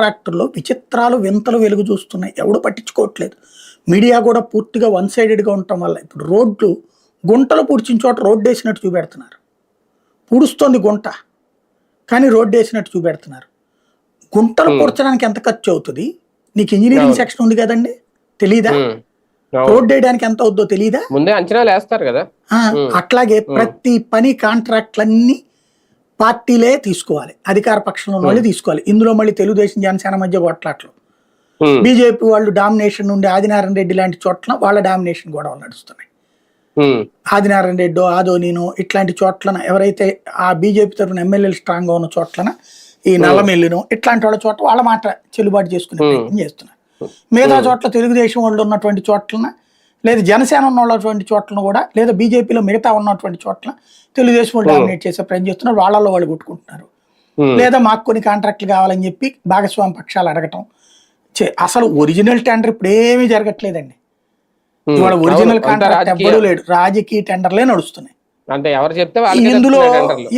కాంట్రాక్టర్లో విచిత్రాలు వింతలు వెలుగు చూస్తున్నాయి. ఎవడు పట్టించుకోవట్లేదు. మీడియా కూడా పూర్తిగా వన్ సైడెడ్గా ఉండటం వల్ల ఇప్పుడు రోడ్లు గుంటలు పూడ్చిన చోట రోడ్డు వేసినట్టు చూపెడుతున్నారు. పూడుస్తోంది గుంట కానీ రోడ్డు వేసినట్టు చూపెడుతున్నారు. గుంటలు. పూడ్చడానికి ఎంత ఖర్చు అవుతుంది? నీకు ఇంజనీరింగ్. సెక్షన్ ఉంది కదండి తెలీదా. రోడ్డు వేయడానికి ఎంత అవుద్దో తెలీదా? ముందే అంచనాలు వేస్తారు కదా. అట్లాగే ప్రతి పని కాంట్రాక్ట్లన్నీ పార్టీలే తీసుకోవాలి. అధికార పక్షంలో ఉన్న వాళ్ళు తీసుకోవాలి. ఇందులో మళ్ళీ తెలుగుదేశం జనసేన మధ్య కొట్లాట్లు. బీజేపీ వాళ్ళు డామినేషన్ నుండి ఆదినారాయణ రెడ్డి లాంటి చోట్ల వాళ్ళ డామినేషన్ గొడవలు నడుస్తున్నాయి. ఆదినారాయణ రెడ్డో ఆదోనీనో ఇట్లాంటి చోట్లన ఎవరైతే ఆ బీజేపీ తరఫున ఎమ్మెల్యేలు స్ట్రాంగ్గా ఉన్న చోట్లన ఈ నల్లమెల్లిను ఇట్లాంటి వాళ్ళ చోట వాళ్ళ మాట చెల్లుబాటు చేసుకునే. ప్రయత్నం చేస్తున్నారు. మిగతా చోట్ల తెలుగుదేశం వాళ్ళు ఉన్నటువంటి చోట్లన లేదా జనసేన ఉన్నటువంటి చోట్లను కూడా లేదా బీజేపీలో మిగతా ఉన్నటువంటి చోట్ల తెలుగుదేశం వాళ్ళు డామినేట్ చేసే ప్రయత్నం చేస్తున్నారు. వాళ్ళల్లో వాళ్ళు కొట్టుకుంటున్నారు. లేదా మాకు కొన్ని కాంట్రాక్ట్లు కావాలని చెప్పి భాగస్వామి పక్షాలు అడగటం. అసలు ఒరిజినల్ టెండర్ ఇప్పుడు ఏమీ జరగట్లేదండి. ఇవాళ ఒరిజినల్ కాంట్రాక్ట్ ఎవ్వడూ లేడు. రాజకీయ టెండర్లే నడుస్తున్నాయి. అంటే ఎవరు చెప్తే వాళ్ళకి ఇందులో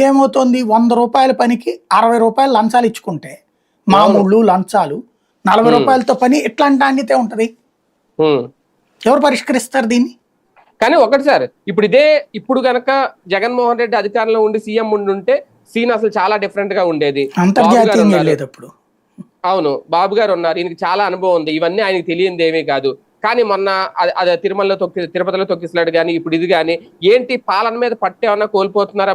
ఏమవుతోంది? వంద రూపాయల పనికి అరవై రూపాయలు లంచాలు ఇచ్చుకుంటే మామూళ్ళు లంచాలు నలభై రూపాయలతో పని ఎట్లాంటి నాణ్యతే ఉంటది. ఎవరు పరిష్కరిస్తారు దీన్ని? కానీ ఒకటి సార్ ఇప్పుడు ఇదే ఇప్పుడు గనక జగన్మోహన్ రెడ్డి అధికారంలో ఉండి సీఎం ఉండి ఉంటే సీన్ అసలు చాలా డిఫరెంట్గా ఉండేది. అప్పుడు అవును బాబు గారు ఉన్నారు. ఈయనకి చాలా అనుభవం ఉంది. ఇవన్నీ ఆయనకి తెలియంది ఏమీ కాదు. కానీ మొన్న అది- తిరుమలలో తొక్కి తిరుపతిలో తొక్కిసినాడు కానీ ఇప్పుడు ఇది కానీ ఏంటి పాలన మీద పట్టు ఏమన్నా కోల్పోతున్నారా